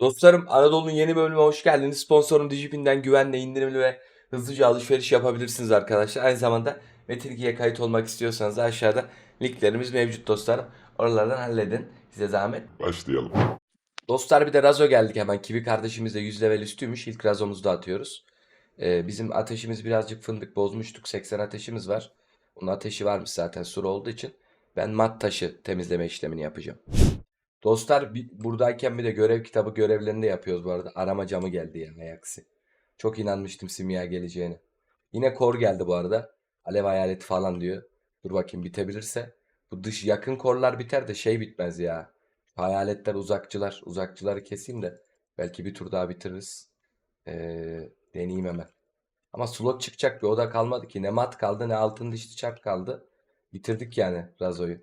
Dostlarım Anadolu'nun yeni bölümüne hoş geldiniz. Sponsorum Digipin'den güvenle, indirimli ve hızlıca alışveriş yapabilirsiniz arkadaşlar. Aynı zamanda Metin 2'ye kayıt olmak istiyorsanız da aşağıda linklerimiz mevcut dostlarım. Oralardan halledin. Size zahmet. Başlayalım. Dostlar bir de Razo geldik hemen. Kivi kardeşimiz de 100 level üstüymüş. İlk Razo'muzu da atıyoruz. Ee, bizim ateşimiz birazcık fındık bozmuştuk. 80 ateşimiz var. Onun ateşi varmış zaten sur olduğu için. Ben mat taşı temizleme işlemini yapacağım. Dostlar buradayken bir de görev kitabı görevlerini de yapıyoruz bu arada. Arama camı geldi yani ayaksi. Çok inanmıştım simya geleceğine. Yine kor geldi bu arada. Alev hayaleti falan diyor. Dur bakayım bitebilirse. Bu dış yakın korlar biter de şey bitmez ya. Hayaletler uzakçılar. Uzakçıları keseyim de belki bir tur daha bitiririz. Ee, deneyeyim hemen. Ama slot çıkacak bir oda kalmadı ki. Ne mat kaldı ne altın dişli çark kaldı. Bitirdik yani Razo'yu.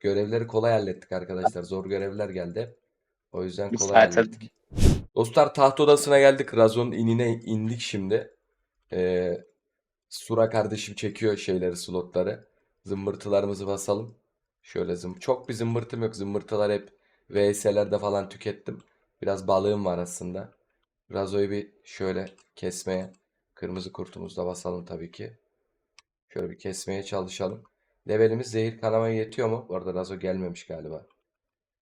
Görevleri kolay hallettik arkadaşlar. Zor görevler geldi. O yüzden kolay saate- hallettik. Dostlar taht odasına geldik. Razo'nun inine indik şimdi. Ee, Sura kardeşim çekiyor şeyleri slotları. Zımbırtılarımızı basalım. Şöyle zım çok bir zımbırtım yok. Zımbırtılar hep VS'lerde falan tükettim. Biraz balığım var aslında. Razo'yu bir şöyle kesmeye kırmızı kurtumuzla basalım tabii ki. Şöyle bir kesmeye çalışalım. Levelimiz zehir kanamaya yetiyor mu? Bu arada Razo gelmemiş galiba.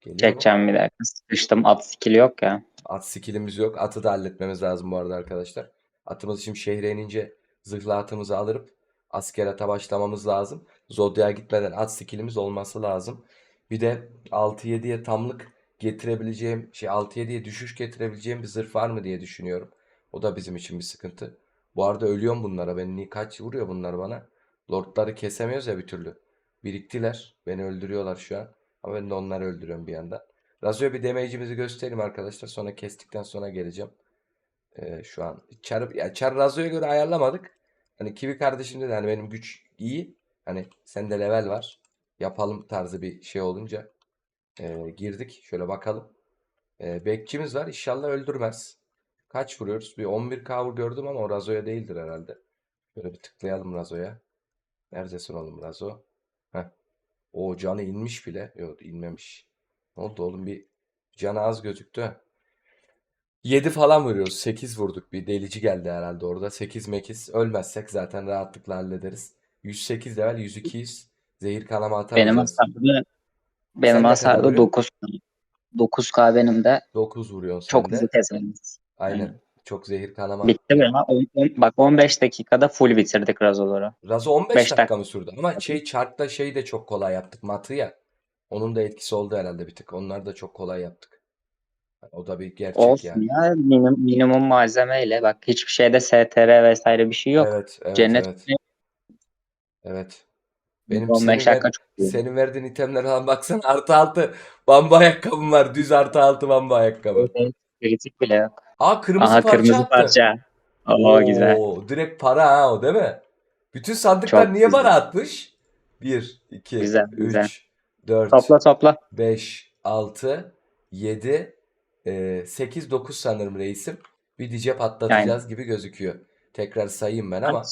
Geliyor mu? Çekeceğim bir dakika. Sıkıştım. At skill yok ya. At skillimiz yok. Atı da halletmemiz lazım bu arada arkadaşlar. Atımız şimdi şehre inince zırhlı atımızı alıp asker ata başlamamız lazım. Zodya'ya gitmeden at skillimiz olması lazım. Bir de 6-7'ye tamlık getirebileceğim şey 6-7'ye düşüş getirebileceğim bir zırh var mı diye düşünüyorum. O da bizim için bir sıkıntı. Bu arada ölüyorum bunlara. Ben kaç vuruyor bunlar bana? Lordları kesemiyoruz ya bir türlü. Biriktiler. Beni öldürüyorlar şu an. Ama ben de onları öldürüyorum bir yandan. Razo'ya bir damage'imizi göstereyim arkadaşlar. Sonra kestikten sonra geleceğim. Ee, şu an Char, ya Char Razo'ya göre ayarlamadık. Hani Kiwi kardeşim dedi hani benim güç iyi. Hani sende level var. Yapalım tarzı bir şey olunca ee, girdik. Şöyle bakalım. Ee, bekçimiz var. İnşallah öldürmez. Kaç vuruyoruz? Bir 11k vur gördüm ama o Razo'ya değildir herhalde. Şöyle bir tıklayalım Razo'ya. Neredesin oğlum Razo? Heh. O canı inmiş bile. Yok inmemiş. Ne oldu oğlum bir canı az gözüktü. ha. 7 falan vuruyoruz. 8 vurduk. Bir delici geldi herhalde orada. 8 mekiz. Ölmezsek zaten rahatlıkla hallederiz. 108 level 102'yiz. Zehir kanama Benim atamayacağız. hasarda benim hasarda vuruyorsun? 9 9k benim de 9 vuruyorsun çok hızlı. Aynen. Aynen. Çok zehir kanama. Bitti benim. ha. On- on- bak 15 dakikada full bitirdik Razoları. Razo 15 Beş dakika dakika. mı sürdü? Ama şey çarkta şey de çok kolay yaptık. Matı ya. Onun da etkisi oldu herhalde bir tık. Onları da çok kolay yaptık. O da bir gerçek Olsun yani. ya minim, minimum malzemeyle bak hiçbir şeyde STR vesaire bir şey yok. Evet, evet, Cennet evet. Evet. Benim 15 senin, ver- senin verdiğin itemlere falan baksana artı altı bamba ayakkabım var. Düz artı altı bamba ayakkabı. Kritik bile yok. Aa kırmızı Aha parça kırmızı attı. parça. Oo, güzel. Oo, direkt para ha o değil mi? Bütün sandıklar Çok niye güzel. bana atmış? 1, 2, Güzel, güzel. 3, 4, Topla topla. 5, 6, 7, 8, 9 sanırım reisim. Bir dice patlatacağız gibi gözüküyor. Tekrar sayayım ben ama.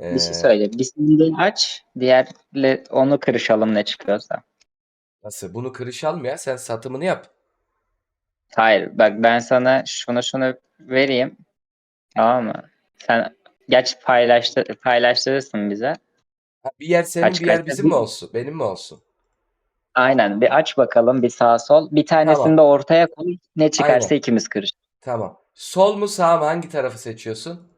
Bir şey söyle. Bir sandığı aç. Diğerle onu kırışalım ne çıkıyorsa. Nasıl? Bunu kırışalım ya. Sen satımını yap. Hayır bak ben sana şunu şunu vereyim. Tamam mı? Sen geç paylaştır, paylaştırırsın bize. Ha, bir yer senin Kaç bir yer kaç- bizim mi olsun? Benim mi olsun? Aynen bir aç bakalım bir sağ sol. Bir tanesini Tamam. de ortaya koy. Ne çıkarsa Aynen. ikimiz kırış. Tamam. Sol mu sağ mı? Hangi tarafı seçiyorsun?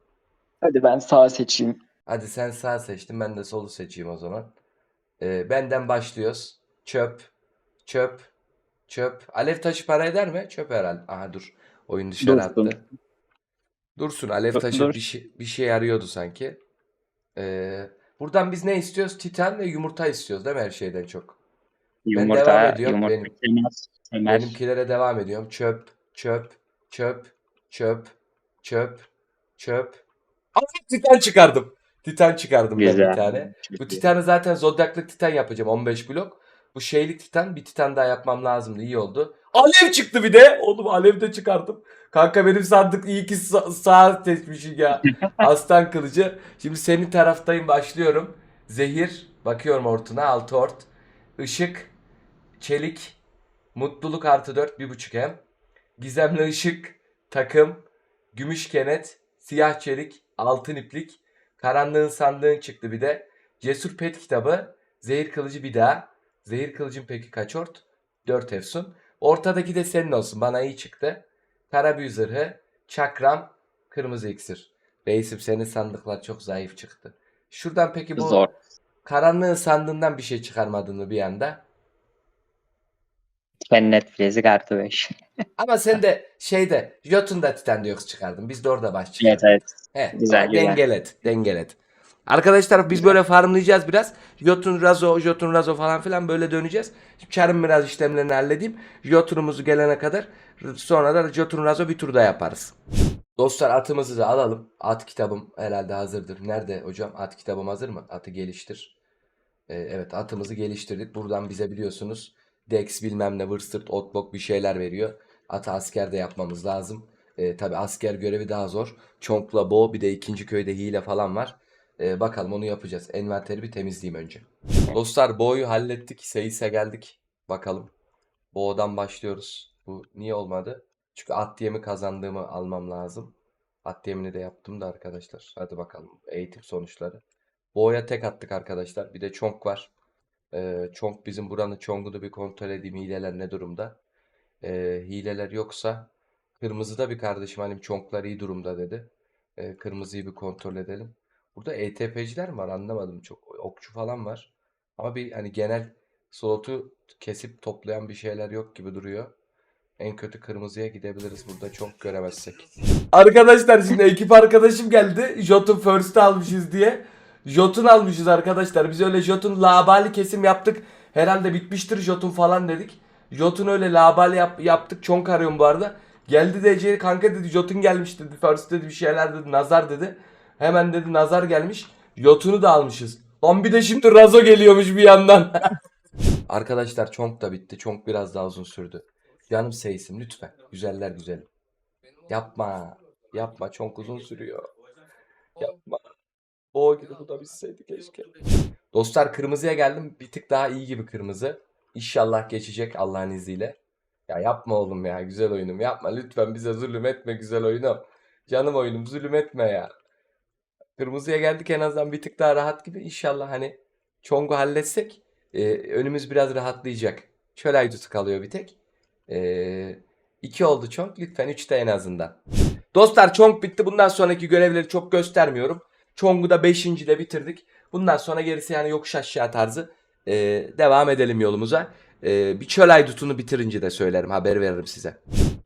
Hadi ben sağ seçeyim. Hadi sen sağ seçtin. Ben de solu seçeyim o zaman. Ee, benden başlıyoruz. Çöp. Çöp. Çöp. Alev taşı para eder mi? Çöp herhalde. Aha dur. Oyun dışarı Dursun. attı. Dursun. Alev taşı dur. bir şey, bir şey yarıyordu sanki. Ee, buradan biz ne istiyoruz? Titan ve yumurta istiyoruz değil mi her şeyden çok? devam Yumurta, ediyorum. yumurta, Benim- kemer, kemer. Benimkilere devam ediyorum. Çöp, çöp, çöp, çöp, çöp, çöp. Aa, Titan çıkardım. Titan çıkardım ben bir Güzel. tane. Bu. Titan'ı zaten Zodyak'lık Titan yapacağım 15 blok. Bu şeylik Titan bir Titan daha yapmam lazımdı. iyi oldu. Alev çıktı bir de. Oğlum alev de çıkardım. Kanka benim sandık iyi ki sa- sağ seçmişim ya. Aslan kılıcı. Şimdi senin taraftayım başlıyorum. Zehir. Bakıyorum ortuna. Altı ort. Işık. Çelik. Mutluluk artı 4. Bir buçuk hem. gizemli ışık, takım, gümüş kenet, siyah çelik, altın iplik, karanlığın sandığın çıktı bir de. Cesur pet kitabı, zehir kılıcı bir daha. Zehir kılıcın peki kaç ort? 4 efsun. Ortadaki de senin olsun. Bana iyi çıktı. Kara büyü zırhı, çakram, kırmızı iksir. Reisim senin sandıklar çok zayıf çıktı. Şuradan peki bu Zor. karanlığın sandığından bir şey çıkarmadın mı bir anda? Cennet Filezi kartı 5. Ama sen de şeyde Jotun'da Titan Diox çıkardın. Biz de orada baş evet çıkardık. evet. He, Güzel, güzel. dengelet, dengelet. Arkadaşlar biz böyle farmlayacağız biraz. Jotun, Razo, Jotun, Razo falan filan böyle döneceğiz. Şimdi Çar'ın biraz işlemlerini halledeyim. Jotun'umuzu gelene kadar sonra da Jotun, Razo bir tur daha yaparız. Dostlar atımızı da alalım. At kitabım herhalde hazırdır. Nerede hocam? At kitabım hazır mı? Atı geliştir. Ee, evet atımızı geliştirdik. Buradan bize biliyorsunuz Dex bilmem ne Wırstırt, Otbok bir şeyler veriyor. Atı asker de yapmamız lazım. Ee, tabi asker görevi daha zor. Çonkla Bo bir de ikinci köyde hile falan var. Ee, bakalım onu yapacağız. Envanteri bir temizleyeyim önce. Dostlar Bo'yu hallettik. Seyis'e geldik. Bakalım. Bo'dan başlıyoruz. Bu niye olmadı? Çünkü at diyemi kazandığımı almam lazım. At diyemini de yaptım da arkadaşlar. Hadi bakalım. Eğitim sonuçları. Bo'ya tek attık arkadaşlar. Bir de Çonk var. Ee, Çonk bizim buranın Çonk'unu bir kontrol edeyim. Hileler ne durumda? Ee, hileler yoksa kırmızıda bir kardeşim hani Çonklar iyi durumda dedi. Ee, kırmızıyı bir kontrol edelim. Burada ETP'ciler mi var anlamadım çok. Okçu falan var. Ama bir hani genel slotu kesip toplayan bir şeyler yok gibi duruyor. En kötü kırmızıya gidebiliriz burada çok göremezsek. Arkadaşlar şimdi ekip arkadaşım geldi. Jotun first'ı almışız diye. Jotun almışız arkadaşlar. Biz öyle Jotun labali kesim yaptık. Herhalde bitmiştir Jotun falan dedik. Jotun öyle labali yap- yaptık. Çok arıyorum bu arada. Geldi DC kanka dedi Jotun gelmiş dedi. First dedi bir şeyler dedi. Nazar dedi. Hemen dedi nazar gelmiş. Jotun'u da almışız. Lan bir de şimdi Razo geliyormuş bir yandan. Arkadaşlar Çonk da bitti. Çonk biraz daha uzun sürdü. Canım seysim lütfen. Güzeller güzelim. Yapma. Yapma. Çonk uzun sürüyor. Yapma. O gibi bu da bitseydi keşke. Dostlar kırmızıya geldim. Bir tık daha iyi gibi kırmızı. İnşallah geçecek Allah'ın izniyle. Ya yapma oğlum ya. Güzel oyunum. Yapma. Lütfen bize zulüm etme güzel oyunum. Canım oyunum zulüm etme ya. Kırmızıya geldik en azından bir tık daha rahat gibi. İnşallah hani Çong'u halletsek e, önümüz biraz rahatlayacak. Çöl aydutu kalıyor bir tek. E, iki oldu Çong. Lütfen üçte en azından. Dostlar Çong bitti. Bundan sonraki görevleri çok göstermiyorum. Çong'u da 5. de bitirdik. Bundan sonra gerisi yani yokuş aşağı tarzı. E, devam edelim yolumuza. E, bir çöl aydutunu bitirince de söylerim. Haber veririm size.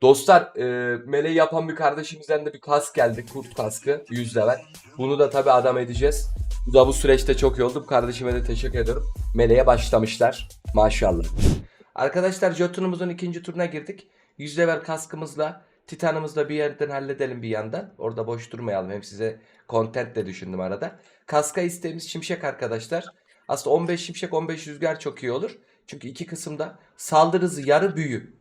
Dostlar e, meleği yapan bir kardeşimizden de bir kask geldi. Kurt kaskı. 100 level. Bunu da tabi adam edeceğiz. Bu da bu süreçte çok iyi oldu. Bu Kardeşime de teşekkür ediyorum. Meleğe başlamışlar. Maşallah. Arkadaşlar Jotun'umuzun ikinci turuna girdik. 100 level kaskımızla Titan'ımızla bir yerden halledelim bir yandan. Orada boş durmayalım. Hem size content de düşündüm arada. Kaska isteğimiz şimşek arkadaşlar. Aslında 15 şimşek 15 rüzgar çok iyi olur. Çünkü iki kısımda saldırı yarı büyü.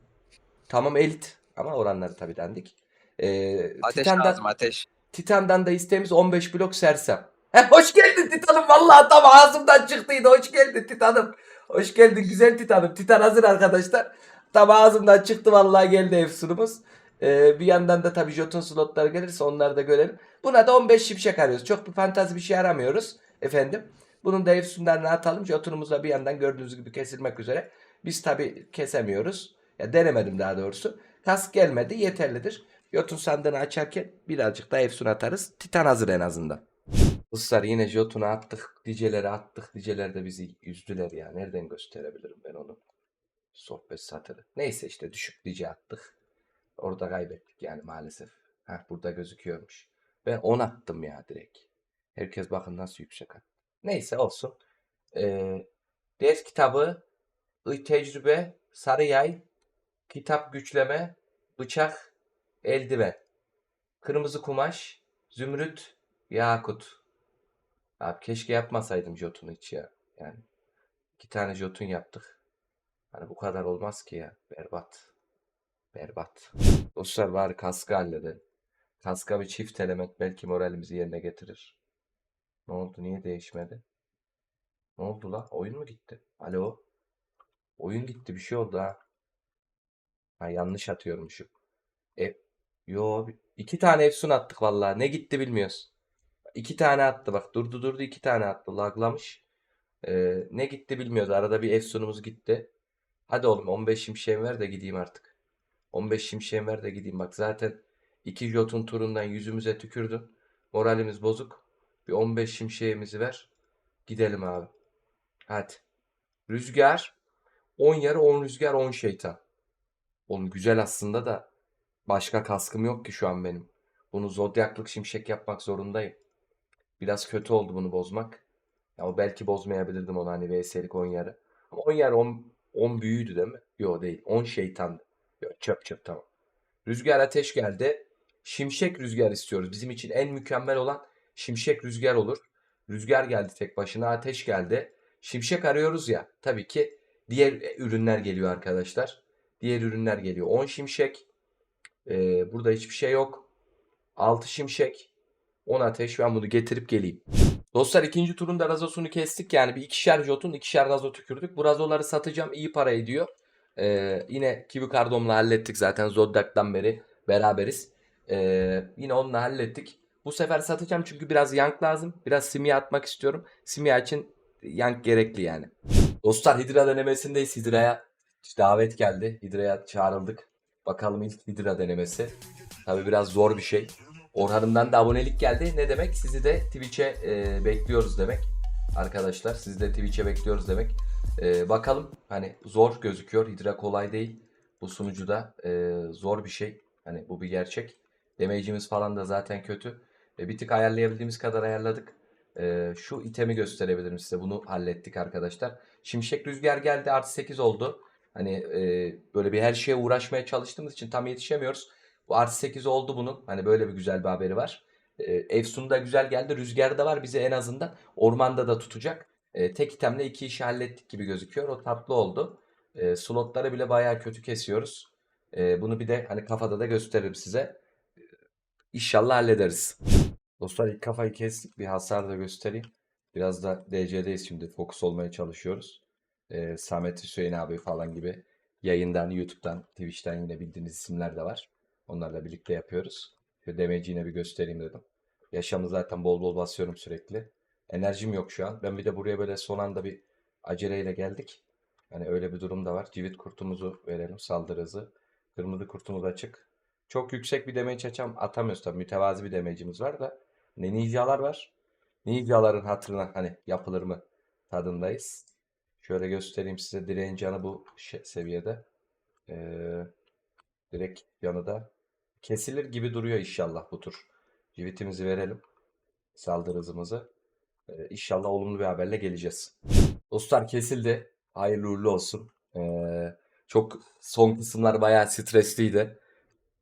Tamam elit ama oranları tabii dendik. Ee, Ateş Titan'dan- lazım ateş. Titan'dan da isteğimiz 15 blok sersem. He, hoş geldin Titan'ım. Vallahi tam ağzımdan çıktıydı. Hoş geldin Titan'ım. Hoş geldin güzel Titan'ım. Titan hazır arkadaşlar. Tam ağzımdan çıktı vallahi geldi efsunumuz. Ee, bir yandan da tabii Jotun slotları gelirse onları da görelim. Buna da 15 şimşek arıyoruz. Çok bir fantazi bir şey aramıyoruz efendim. Bunun da efsunlarını atalım. Jotun'umuz da bir yandan gördüğünüz gibi kesilmek üzere. Biz tabii kesemiyoruz. Ya denemedim daha doğrusu. Kask gelmedi yeterlidir. Jotun sandığını açarken birazcık da efsun atarız. Titan hazır en azından. Dostlar yine Jotun'u attık. Diceleri attık. Diceler de bizi üzdüler ya. Nereden gösterebilirim ben onu? Sohbet satırı. Neyse işte düşük dice attık. Orada kaybettik yani maalesef. Heh, burada gözüküyormuş. Ben 10 attım ya direkt. Herkes bakın nasıl yüksek attı. Neyse olsun. Ee, ders kitabı, tecrübe, sarı yay, kitap güçleme, bıçak, eldiven, kırmızı kumaş, zümrüt, yakut. Abi keşke yapmasaydım jotunu hiç ya. Yani iki tane jotun yaptık. Hani bu kadar olmaz ki ya. Berbat. Berbat. Dostlar bari kaskı halledelim. Kaska bir çift element belki moralimizi yerine getirir. Ne oldu? Niye değişmedi? Ne oldu la? Oyun mu gitti? Alo? Oyun gitti. Bir şey oldu ha. Ha yanlış atıyormuşum. E, yo iki tane Efsun attık vallahi. Ne gitti bilmiyoruz. İki tane attı bak. Durdu durdu iki tane attı. Laglamış. Ee, ne gitti bilmiyoruz. Arada bir Efsun'umuz gitti. Hadi oğlum 15 şimşeğim ver de gideyim artık. 15 şimşeğim ver de gideyim. Bak zaten iki Jotun turundan yüzümüze tükürdün. Moralimiz bozuk. Bir 15 şimşeğimizi ver. Gidelim abi. Hadi. Rüzgar 10 yarı 10 rüzgar 10 şeytan. Oğlum güzel aslında da başka kaskım yok ki şu an benim. Bunu zodyaklık şimşek yapmak zorundayım. Biraz kötü oldu bunu bozmak. Ya belki bozmayabilirdim onu hani VS'lik 10 yarı. Ama 10 yarı 10, 10 büyüydü değil mi? Yok değil. 10 şeytandı. Yok çöp çöp tamam. Rüzgar ateş geldi. Şimşek rüzgar istiyoruz. Bizim için en mükemmel olan şimşek rüzgar olur. Rüzgar geldi tek başına. Ateş geldi. Şimşek arıyoruz ya. Tabii ki diğer ürünler geliyor arkadaşlar. Diğer ürünler geliyor. 10 şimşek. Ee, burada hiçbir şey yok. 6 şimşek. 10 ateş. Ben bunu getirip geleyim. Dostlar ikinci turunda razosunu kestik. Yani bir ikişer jotun ikişer razo tükürdük. Bu razoları satacağım. iyi para ediyor. Ee, yine Kiwi Kardom'la hallettik zaten Zodiac'tan beri beraberiz. Ee, yine onunla hallettik. Bu sefer satacağım çünkü biraz yank lazım. Biraz simya atmak istiyorum. Simya için yank gerekli yani. Dostlar Hidra denemesindeyiz. Hidra'ya davet geldi. Hidra'ya çağrıldık. Bakalım ilk Hidra denemesi. Tabi biraz zor bir şey. Orhan'ımdan da abonelik geldi. Ne demek? Sizi de Twitch'e e, bekliyoruz demek. Arkadaşlar sizi de Twitch'e bekliyoruz demek. E, bakalım hani zor gözüküyor. Hidra kolay değil. Bu sunucuda e, zor bir şey. Hani bu bir gerçek. Damage'imiz falan da zaten kötü. E, bir tık ayarlayabildiğimiz kadar ayarladık. E, şu itemi gösterebilirim size. Bunu hallettik arkadaşlar. Şimşek rüzgar geldi. Artı 8 oldu. Hani e, böyle bir her şeye uğraşmaya çalıştığımız için tam yetişemiyoruz. Bu artı 8 oldu bunun. Hani böyle bir güzel bir haberi var. E, Efsun da güzel geldi. Rüzgar da var bize en azından. Ormanda da tutacak. E, tek itemle iki işi hallettik gibi gözüküyor. O tatlı oldu. E, slotları bile bayağı kötü kesiyoruz. E, bunu bir de hani kafada da gösteririm size. E, İnşallah hallederiz. Dostlar ilk kafayı kestik. Bir hasar da göstereyim. Biraz da DC'deyiz şimdi. Fokus olmaya çalışıyoruz. E, Samet Hüseyin abi falan gibi yayından, YouTube'dan, Twitch'ten yine bildiğiniz isimler de var. Onlarla birlikte yapıyoruz. Şöyle demeci yine bir göstereyim dedim. Yaşamı zaten bol bol basıyorum sürekli. Enerjim yok şu an. Ben bir de buraya böyle son anda bir aceleyle geldik. Yani öyle bir durum da var. Civit kurtumuzu verelim. Saldırı hızı. Kırmızı kurtumuz açık. Çok yüksek bir damage açam atamıyoruz tabii. Mütevazi bir damage'imiz var da. Ne ninjalar var. Ninjaların hatırına hani yapılır mı tadındayız. Şöyle göstereyim size. Direğin canı bu seviyede. Ee, direkt yanı da kesilir gibi duruyor inşallah bu tur. Civitimizi verelim. Saldırı hızımızı. Ee, inşallah olumlu bir haberle geleceğiz. Dostlar kesildi. Hayırlı uğurlu olsun. Ee, çok son kısımlar bayağı stresliydi.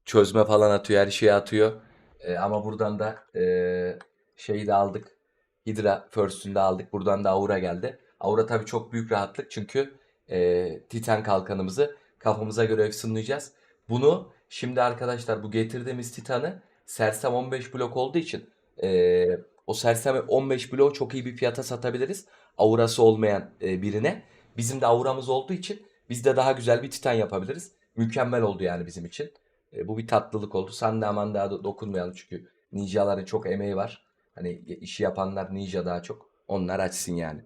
Çözme falan atıyor, her şeyi atıyor. Ee, ama buradan da ee, şeyi de aldık. Hydra First'ünü de aldık. Buradan da Aura geldi. Aura tabii çok büyük rahatlık çünkü ee, Titan kalkanımızı kafamıza göre efsunlayacağız. Bunu şimdi arkadaşlar bu getirdiğimiz Titan'ı Sersem 15 blok olduğu için ee, o Sersem 15 bloğu çok iyi bir fiyata satabiliriz. Aurası olmayan ee, birine. Bizim de auramız olduğu için biz de daha güzel bir Titan yapabiliriz. Mükemmel oldu yani bizim için. E, bu bir tatlılık oldu. Sanda aman daha da dokunmayalım çünkü ninjaların çok emeği var. Hani işi yapanlar ninja daha çok. Onlar açsın yani.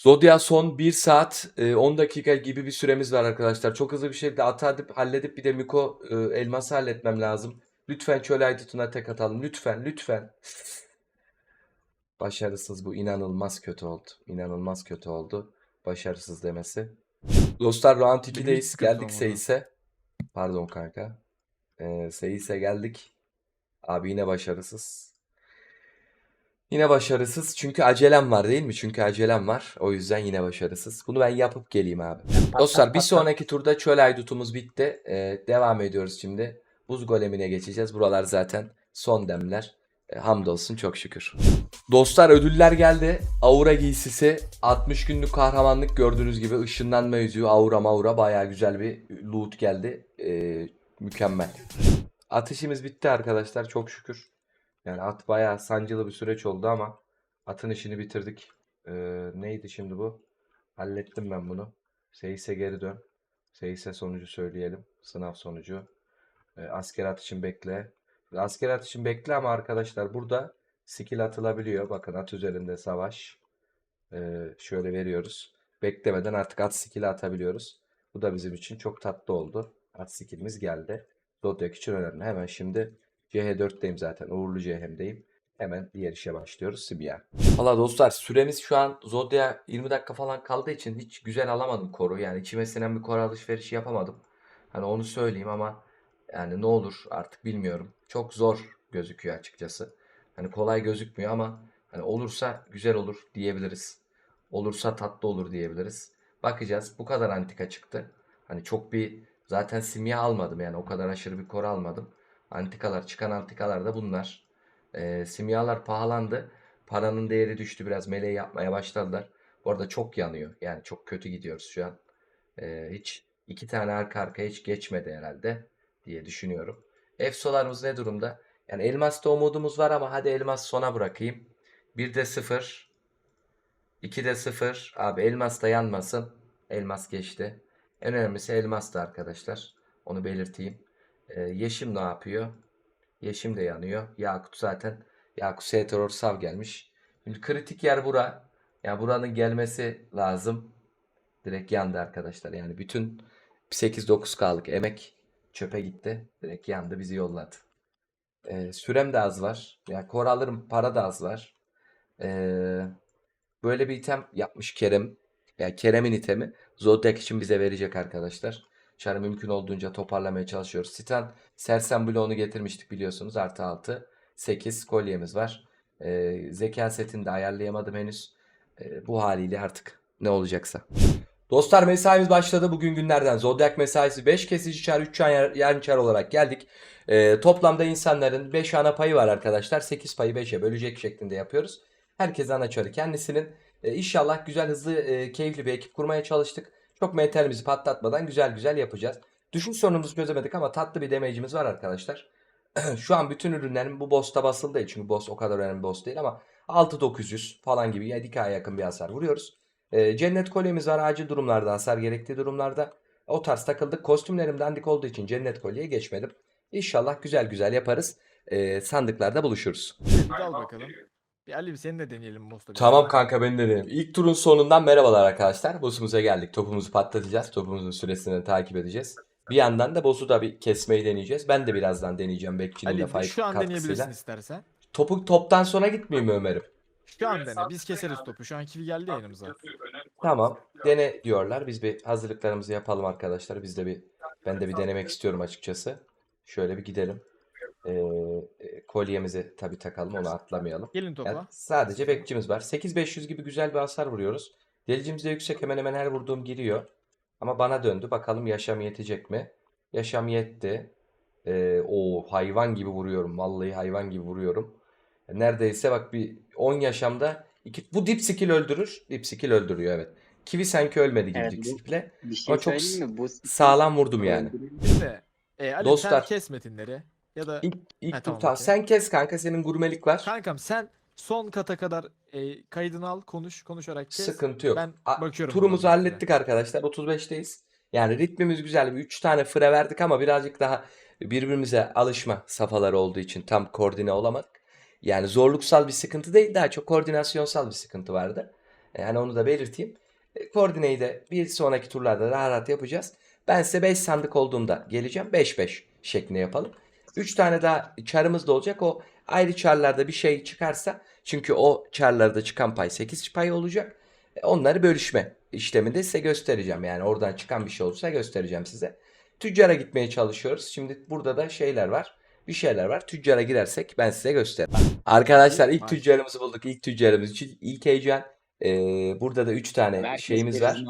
Zodya son 1 saat e, 10 dakika gibi bir süremiz var arkadaşlar. Çok hızlı bir şekilde atardıp halledip bir de Miko e, elması halletmem lazım. Lütfen çöl aydutuna tek atalım. Lütfen lütfen. Başarısız bu inanılmaz kötü oldu. İnanılmaz kötü oldu. Başarısız demesi. Dostlar round 2'deyiz. sıkıntı Geldik. Seyis'e. Pardon kanka. Ee, Seyis'e geldik. Abi yine başarısız. Yine başarısız. Çünkü acelem var değil mi? Çünkü acelem var. O yüzden yine başarısız. Bunu ben yapıp geleyim abi. Dostlar bir sonraki turda çöl aydutumuz bitti. Ee, devam ediyoruz şimdi. Buz golemine geçeceğiz. Buralar zaten son demler. Ee, hamdolsun çok şükür. Dostlar ödüller geldi. Aura giysisi 60 günlük kahramanlık gördüğünüz gibi ışınlanma yüzüğü aura maura baya güzel bir loot geldi. Ee, mükemmel. Atışımız bitti arkadaşlar çok şükür. Yani at bayağı sancılı bir süreç oldu ama atın işini bitirdik. Ee, neydi şimdi bu? Hallettim ben bunu. Seyis'e geri dön. Seyis'e sonucu söyleyelim. Sınav sonucu. E, asker atışın bekle. Asker atışın bekle ama arkadaşlar burada skill atılabiliyor. Bakın at üzerinde savaş. E, şöyle veriyoruz. Beklemeden artık at skill'i atabiliyoruz. Bu da bizim için çok tatlı oldu. At skill'imiz geldi. Zodiac için önemli. Hemen şimdi CH4'teyim zaten. Uğurlu CH'mdeyim. Hemen diğer işe başlıyoruz. Sibya. Valla dostlar süremiz şu an Zodiac 20 dakika falan kaldığı için hiç güzel alamadım koru. Yani içime sinen bir koru alışverişi yapamadım. Hani onu söyleyeyim ama yani ne olur artık bilmiyorum. Çok zor gözüküyor açıkçası. Hani kolay gözükmüyor ama hani olursa güzel olur diyebiliriz. Olursa tatlı olur diyebiliriz. Bakacağız. Bu kadar antika çıktı. Hani çok bir zaten simya almadım yani o kadar aşırı bir koru almadım. Antikalar çıkan antikalar da bunlar. Ee, simyalar pahalandı. Paranın değeri düştü biraz. Meleği yapmaya başladılar. Bu arada çok yanıyor. Yani çok kötü gidiyoruz şu an. Ee, hiç iki tane arka arkaya hiç geçmedi herhalde diye düşünüyorum. Efsolarımız ne durumda? Yani elmasta umudumuz var ama hadi elmas sona bırakayım. 1'de 0. 2'de 0. Abi elmas da yanmasın. Elmas geçti. En önemlisi elmas da arkadaşlar. Onu belirteyim. Ee, Yeşim ne yapıyor? Yeşim de yanıyor. Yakut zaten. Yakut S terör sav gelmiş. Şimdi kritik yer bura. Yani buranın gelmesi lazım. Direkt yandı arkadaşlar. Yani bütün 8-9K'lık emek çöpe gitti. Direkt yandı bizi yolladı. Ee, sürem de az var. Yani kor alırım para da az var. Ee, böyle bir item yapmış Kerem. Yani Kerem'in itemi Zodiac için bize verecek arkadaşlar. Çarı mümkün olduğunca toparlamaya çalışıyoruz. Titan Sersem bloğunu getirmiştik biliyorsunuz. Artı 6. 8 kolyemiz var. Ee, zeka setini de ayarlayamadım henüz. Ee, bu haliyle artık ne olacaksa. Dostlar mesaimiz başladı. Bugün günlerden Zodiac mesaisi 5 kesici çar 3 yan çar olarak geldik. Ee, toplamda insanların 5 ana payı var arkadaşlar. 8 payı 5'e bölecek şeklinde yapıyoruz. Herkes ana çarı kendisinin. Ee, inşallah güzel hızlı e, keyifli bir ekip kurmaya çalıştık. Çok mentalimizi patlatmadan güzel güzel yapacağız. Düşün sorunumuzu çözemedik ama tatlı bir damage'imiz var arkadaşlar. Şu an bütün ürünlerim bu boss'ta basılı değil. Çünkü boss o kadar önemli boss değil ama 6900 falan gibi 7K'ya yakın bir hasar vuruyoruz. Ee, cennet kolyemiz var acil durumlarda hasar gerektiği durumlarda. O tarz takıldık. Kostümlerim dandik olduğu için cennet kolyeye geçmedim. İnşallah güzel güzel yaparız. Ee, sandıklarda buluşuruz. Al bakalım. Bir Ali seni de deneyelim Bosta. Tamam kanka ben de deneyim. İlk turun sonundan merhabalar arkadaşlar. Boss'umuza geldik. Topumuzu patlatacağız. Topumuzun süresini takip edeceğiz. Bir yandan da boss'u da bir kesmeyi deneyeceğiz. Ben de birazdan deneyeceğim bekçinin de Ali şu an deneyebilirsin katkısıyla. istersen. Topu toptan sonra gitmeyeyim mi Ömer'im? Şu an dene. Biz keseriz topu. Şu an kivi geldi yayınımıza. Tamam. Dene diyorlar. Biz bir hazırlıklarımızı yapalım arkadaşlar. Biz de bir ben de bir denemek istiyorum açıkçası. Şöyle bir gidelim. Ee, e, kolyemizi tabii takalım onu atlamayalım. Gelin topa. Yani sadece bekçimiz var. 8500 gibi güzel bir hasar vuruyoruz. Delicimiz de yüksek hemen hemen her vurduğum giriyor. Ama bana döndü. Bakalım yaşam yetecek mi? Yaşam yetti. Ee, o hayvan gibi vuruyorum. Vallahi hayvan gibi vuruyorum. Neredeyse bak bir 10 yaşamda iki, bu dip skill öldürür. Dip skill öldürüyor evet. Kivi sanki ölmedi gibi Evet, dip skill'e. Şey Ama çok mi? Bu Sağlam vurdum yani. Şimdi e, Ali Dostlar- kes metinleri. Ya da İlk, ilk Ha, tamam, tamam, okey. sen kes kanka senin gurmelik var. kankam sen son kata kadar e, kaydını al konuş konuşarak kes. Sıkıntı yok. Ben A- bakıyorum. Turumuzu buradan hallettik arkadaşlar. 35'teyiz. Yani ritmimiz güzel. Bir 3 tane fıra verdik ama birazcık daha birbirimize alışma safhaları olduğu için tam koordine olamadık. Yani zorluksal bir sıkıntı değil, daha çok koordinasyonsal bir sıkıntı vardı. Yani onu da belirteyim. E, Koordineyi de bir sonraki turlarda daha rahat yapacağız. Ben size 5 sandık olduğunda geleceğim. 5-5 şeklinde yapalım. 3 tane daha çarımız da olacak. O ayrı çarlarda bir şey çıkarsa çünkü o çarlarda çıkan pay 8 pay olacak. E, Onları bölüşme işleminde size göstereceğim. Yani oradan çıkan bir şey olursa göstereceğim size. Tüccara gitmeye çalışıyoruz. Şimdi burada da şeyler var. Bir şeyler var. Tüccara girersek ben size gösteririm. Arkadaşlar ilk tüccarımızı bulduk. İlk tüccarımız için ilk heyecan. Ee, burada da 3 tane Herkes şeyimiz var.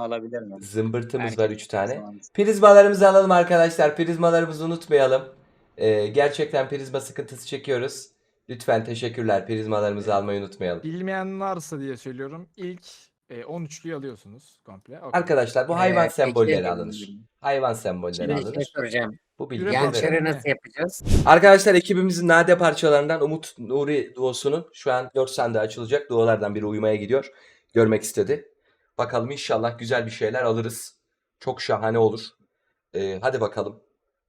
Zımbırtımız var Herkes 3 tane. Prizmalarımızı alalım arkadaşlar. Prizmalarımızı unutmayalım. Ee, gerçekten prizma sıkıntısı çekiyoruz. Lütfen teşekkürler. Prizmalarımızı almayı unutmayalım. Bilmeyen varsa diye söylüyorum. İlk e, 13'lüyü alıyorsunuz komple. Okey. Arkadaşlar bu hayvan Ee, sembolleri alınır. Hayvan sembolleri Bir şey alınır. soracağım. Bu Yan bilgileri Yan verelim. çarı nasıl yapacağız? Arkadaşlar ekibimizin nade parçalarından Umut Nuri duosunun şu an 4 sandığı açılacak. Duolardan biri uyumaya gidiyor. Görmek istedi. Bakalım inşallah güzel bir şeyler alırız. Çok şahane olur. Ee, hadi bakalım.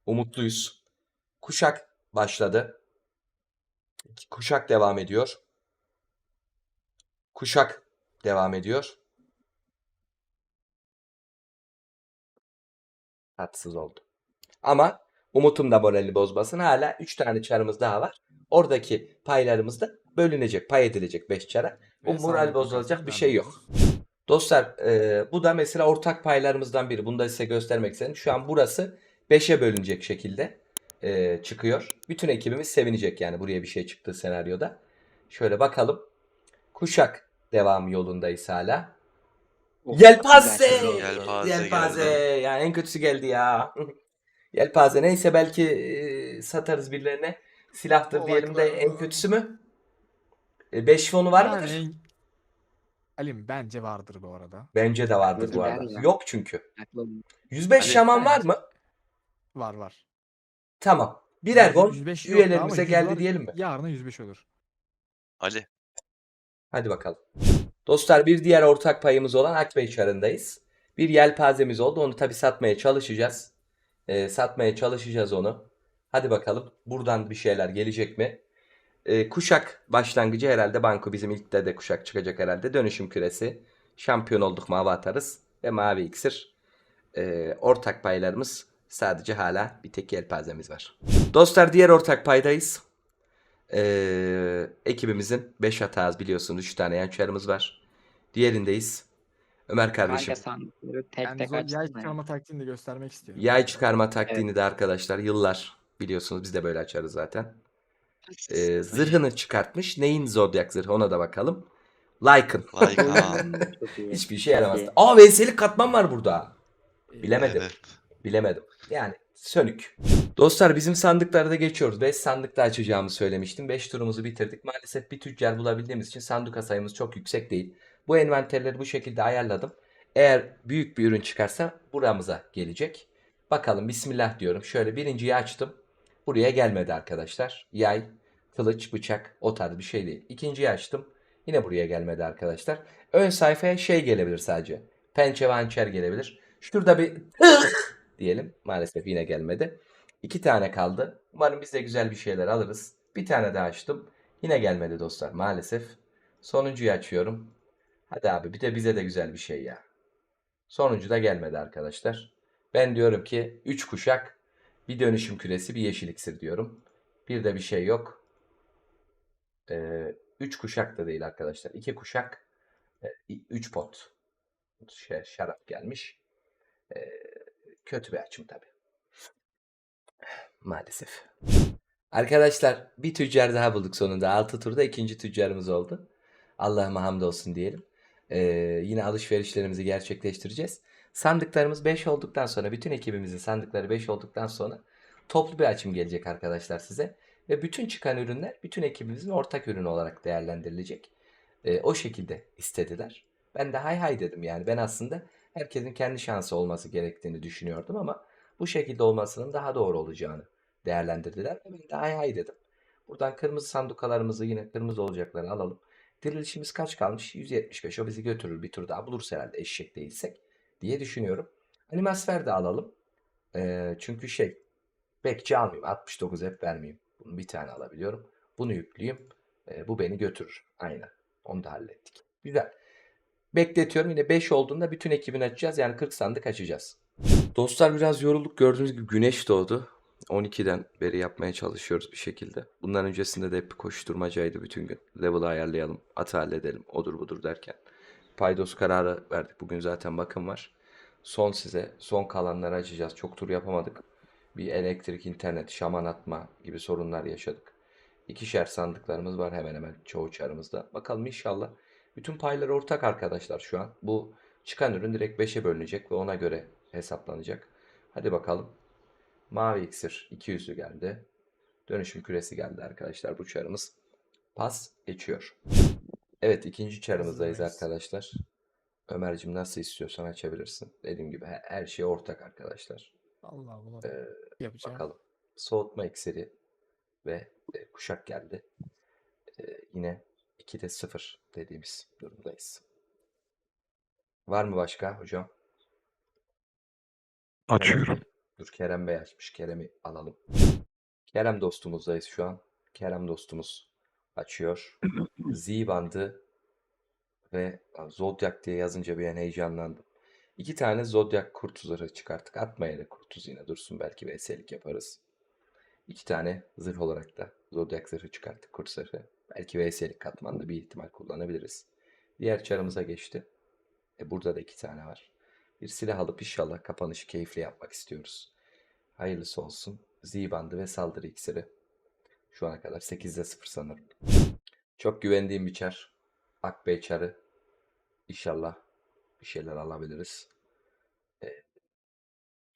Umutluyuz. Kuşak başladı. Kuşak devam ediyor. Kuşak devam ediyor. Tatsız oldu. Ama Umut'um da moralini bozmasın. Hala 3 tane çarımız daha var. Oradaki paylarımız da bölünecek, pay edilecek 5 çara. O moral bozulacak bir şey yok. Dostlar e, bu da mesela ortak paylarımızdan biri. Bunu da size göstermek istedim. Şu an burası 5'e bölünecek şekilde e, çıkıyor. Bütün ekibimiz sevinecek yani buraya bir şey çıktığı senaryoda. Şöyle bakalım. Kuşak devam yolundayız hala. Yelpaze! Yelpaze Yelpaze. geldi. Ya en kötüsü geldi ya. Yelpaze neyse belki e, satarız birilerine. Silahtır O diyelim de en kötüsü mü? 5 fonu var Yani mıdır? Alim bence vardır bu arada. Bence de vardır bu Gider arada. Yok çünkü. Aklım 105 Ali- şaman var mı? Var var. Tamam. Birer gon 105 yok da ama üyelerimize 100 geldi var, diyelim mi? Yarına 105 olur. Ali. Hadi bakalım. Dostlar bir diğer ortak payımız olan Akbey çarındayız. Bir yelpazemiz oldu. Onu tabi satmaya çalışacağız. Ee, satmaya çalışacağız onu. Hadi bakalım. Buradan bir şeyler gelecek mi? Ee, kuşak başlangıcı herhalde banko bizim ilkte de kuşak çıkacak herhalde. Dönüşüm küresi. Şampiyon olduk mu hava atarız. Ve mavi iksir. Ee, ortak paylarımız sadece hala bir tek yelpazemiz var. Dostlar diğer ortak paydayız. Ee, ekibimizin 5 hatası biliyorsunuz 3 tane yançarımız var. Diğerindeyiz. Ömer kardeşim. kanka sandıkları tek Yani tek zor yay ya. çıkarma taktiğini de göstermek istiyorum. Yay çıkarma taktiğini de arkadaşlar yıllar biliyorsunuz biz de böyle açarız zaten. Ee, zırhını çıkartmış. Neyin zodyak zırhı ona da bakalım. Lycan. Like ha. Çok iyi. Hiçbir şey yaramaz. Aa VS'lik katman var burada. Ee, Bilemedim. Evet. Bilemedim. Yani sönük. Dostlar bizim sandıklara da geçiyoruz. 5 sandıkta açacağımı söylemiştim. 5 turumuzu bitirdik. Maalesef bir tüccar bulabildiğimiz için sanduka sayımız çok yüksek değil. Bu envanterleri bu şekilde ayarladım. Eğer büyük bir ürün çıkarsa buramıza gelecek. Bakalım bismillah diyorum. Şöyle birinciyi açtım. Buraya gelmedi arkadaşlar. Yay, kılıç, bıçak o tarz bir şey değil. İkinciyi açtım. Yine buraya gelmedi arkadaşlar. Ön sayfaya şey gelebilir sadece. Pençe ve hançer gelebilir. Şurada bir diyelim. Maalesef yine gelmedi. İki tane kaldı. Umarım biz de güzel bir şeyler alırız. Bir tane daha açtım. Yine gelmedi dostlar maalesef. Sonuncuyu açıyorum. Hadi abi bir de bize de güzel bir şey ya. Sonuncu da gelmedi arkadaşlar. Ben diyorum ki 3 kuşak, bir dönüşüm küresi, bir yeşil iksir diyorum. Bir de bir şey yok. 3 kuşak da değil arkadaşlar. 2 kuşak, 3 pot. Şey, şarap gelmiş. Ee, kötü bir açım tabii. Maalesef. Arkadaşlar bir tüccar daha bulduk sonunda. 6 turda ikinci tüccarımız oldu. Allah'ıma hamdolsun diyelim. Ee, yine alışverişlerimizi gerçekleştireceğiz. Sandıklarımız 5 olduktan sonra bütün ekibimizin sandıkları 5 olduktan sonra toplu bir açım gelecek arkadaşlar size. Ve bütün çıkan ürünler bütün ekibimizin ortak ürünü olarak değerlendirilecek. Ee, o şekilde istediler. Ben de hay hay dedim yani. Ben aslında herkesin kendi şansı olması gerektiğini düşünüyordum ama bu şekilde olmasının daha doğru olacağını değerlendirdiler. Ben de hay hay dedim. Buradan kırmızı sandukalarımızı yine kırmızı olacakları alalım. Dirilişimiz kaç kalmış? 175. O bizi götürür bir tur daha buluruz herhalde eşek değilsek diye düşünüyorum. Animasfer de alalım. Ee, çünkü şey bekçi almayayım. 69 hep vermeyeyim. Bunu bir tane alabiliyorum. Bunu yükleyeyim. Ee, bu beni götürür. Aynen. Onu da hallettik. Güzel. Bekletiyorum. Yine 5 olduğunda bütün ekibini açacağız. Yani 40 sandık açacağız. Dostlar biraz yorulduk. Gördüğünüz gibi güneş doğdu. 12'den beri yapmaya çalışıyoruz bir şekilde. Bundan öncesinde de hep koşturmacaydı bütün gün. Level ayarlayalım, atı halledelim, odur budur derken. Paydos kararı verdik. Bugün zaten bakım var. Son size, son kalanları açacağız. Çok tur yapamadık. Bir elektrik, internet, şaman atma gibi sorunlar yaşadık. İkişer sandıklarımız var hemen hemen çoğu çarımızda. Bakalım inşallah. Bütün paylar ortak arkadaşlar şu an. Bu çıkan ürün direkt 5'e bölünecek ve ona göre hesaplanacak. Hadi bakalım. Mavi iksir 200'lü geldi. Dönüşüm küresi geldi arkadaşlar bu çarımız. Pas geçiyor. Evet ikinci çarımızdayız arkadaşlar. Ömer'cim nasıl istiyorsan açabilirsin. Dediğim gibi he- her şey ortak arkadaşlar. Allah Allah. Ee, yapacağım. Bakalım. Soğutma iksiri ve e, kuşak geldi. Ee, yine 2'de 0 dediğimiz durumdayız. Var mı başka hocam? Açıyorum. Dur Kerem Bey açmış. Kerem'i alalım. Kerem dostumuzdayız şu an. Kerem dostumuz açıyor. Z bandı ve Zodiac diye yazınca bir an heyecanlandım. İki tane Zodiac kurtuzları çıkarttık. Atmaya da kurtuz yine dursun belki VS'lik yaparız. İki tane zırh olarak da Zodiac zırhı çıkarttık kurt zırhı. Belki VS'lik katmanda bir ihtimal kullanabiliriz. Diğer çarımıza geçti. E burada da iki tane var. Bir silah alıp inşallah kapanışı keyifli yapmak istiyoruz. Hayırlısı olsun. Z bandı ve saldırı iksiri. Şu ana kadar 8'de 0 sanırım. Çok güvendiğim bir çar. Akbey çarı. İnşallah bir şeyler alabiliriz. E,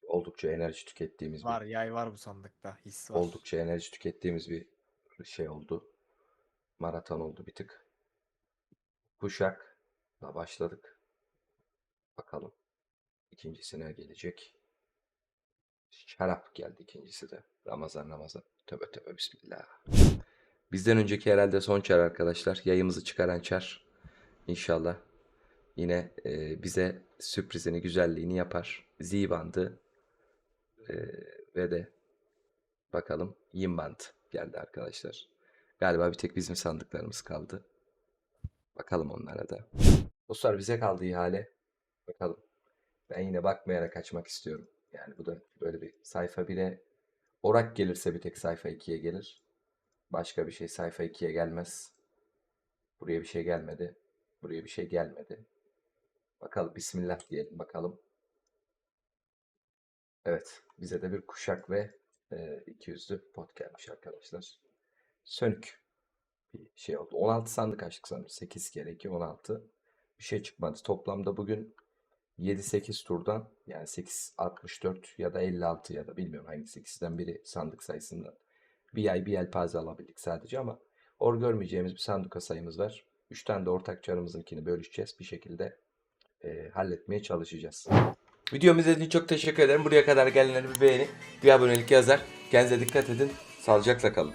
oldukça enerji tükettiğimiz bir Var yay var bu sandıkta. His var. oldukça enerji tükettiğimiz bir şey oldu. Maraton oldu bir tık. Kuşakla başladık. Bakalım ikincisine gelecek. Şarap geldi ikincisi de. Ramazan Ramazan. Tövbe tövbe bismillah. Bizden önceki herhalde son çar arkadaşlar. Yayımızı çıkaran çar. İnşallah yine e, bize sürprizini, güzelliğini yapar. Z bandı e, ve de Bakalım. Yimband geldi arkadaşlar. Galiba bir tek bizim sandıklarımız kaldı. Bakalım onlara da. Dostlar bize kaldı ihale. Bakalım. Ben yine bakmayarak açmak istiyorum. Yani bu da böyle bir sayfa 1'e orak gelirse bir tek sayfa 2'ye gelir. Başka bir şey sayfa 2'ye gelmez. Buraya bir şey gelmedi. Buraya bir şey gelmedi. Bakalım Bismillah diyelim bakalım. Evet. Bize de bir kuşak ve e, 200'lü pot gelmiş arkadaşlar. Sönük bir şey oldu. 16 sandık açtık sanırım. 8 kere 2 16. Bir şey çıkmadı. Toplamda bugün 7-8 turdan yani 8 64 ya da 56 ya da bilmiyorum hangisi ikisinden biri sandık sayısından. Bir ay bir yelpaze alabildik sadece ama or görmeyeceğimiz bir sanduka sayımız var. 3 tane de ortak çarımızınkini bölüşeceğiz. Bir şekilde e, halletmeye çalışacağız. Videomu izlediğiniz çok teşekkür ederim. Buraya kadar gelenleri bir beğeni, bir abonelik yazar. Kendinize dikkat edin. Sağlıcakla kalın.